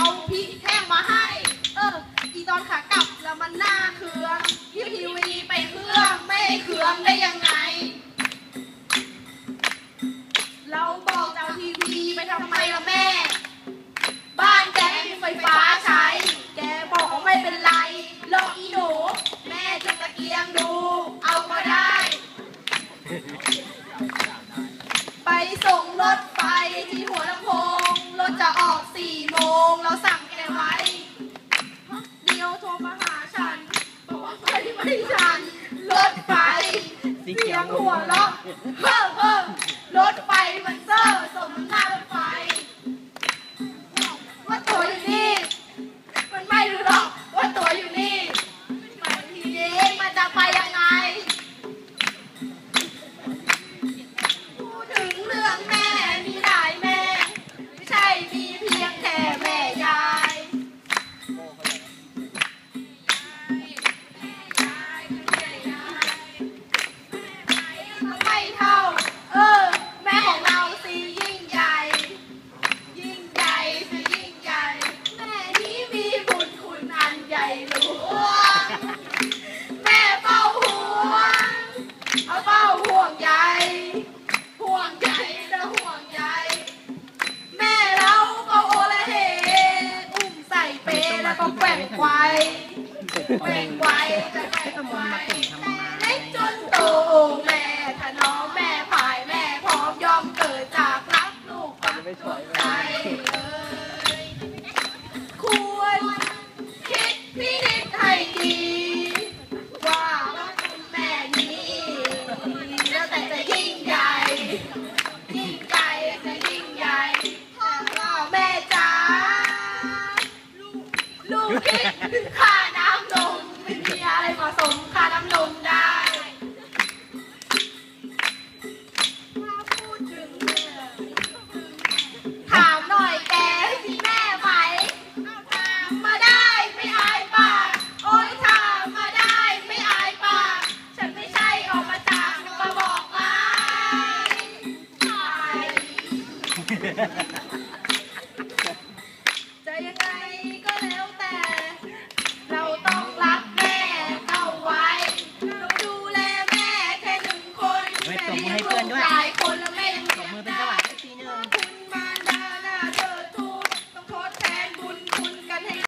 เอาพริกแห้งมาให้ เออ อีตอนขากลับแล้วมันหน้าเคืองพี่ทีวีไปเครื่องไม่เคืองได้ยังไง เราบอกจะเอาทีวีไปทำไมล่ะแม่ บ้านแกไม่มีไฟฟ้าใช้ แกบอกว่าไม่เป็นไรลองอีหนูแม่จะตะเกียงดู เอาก็ได้ ไปส่งรถไฟที่หัวลำโพงรถจะออก รถไฟสีเขี นใหญ่หลวงแม่เฝ้าห่วงเอาเฝ้าห่วงใยห่วงใยนะห่วงใยแม่เราก็โอละเฮอุ้มใส่เปแล้วก็แกว่งไกวแกว่งไกวจะแกว่งไกวเล็กจนโตแม่ถนอมแม่พายแม่พร้อมยอมเกิดจากรักลูกปักหัวใจ ค่าน้ำนมไม่มีอะไรเหมาะสมค่าน้ำนมได้ ถ้าพูดถึงถามหน่อยแกมีแม่ไหมถามมาได้ไม่อายปาก โอ้ยถามมาได้ไม่อายปาก ฉันไม่ใช่ออกมาจากมาบอกไมา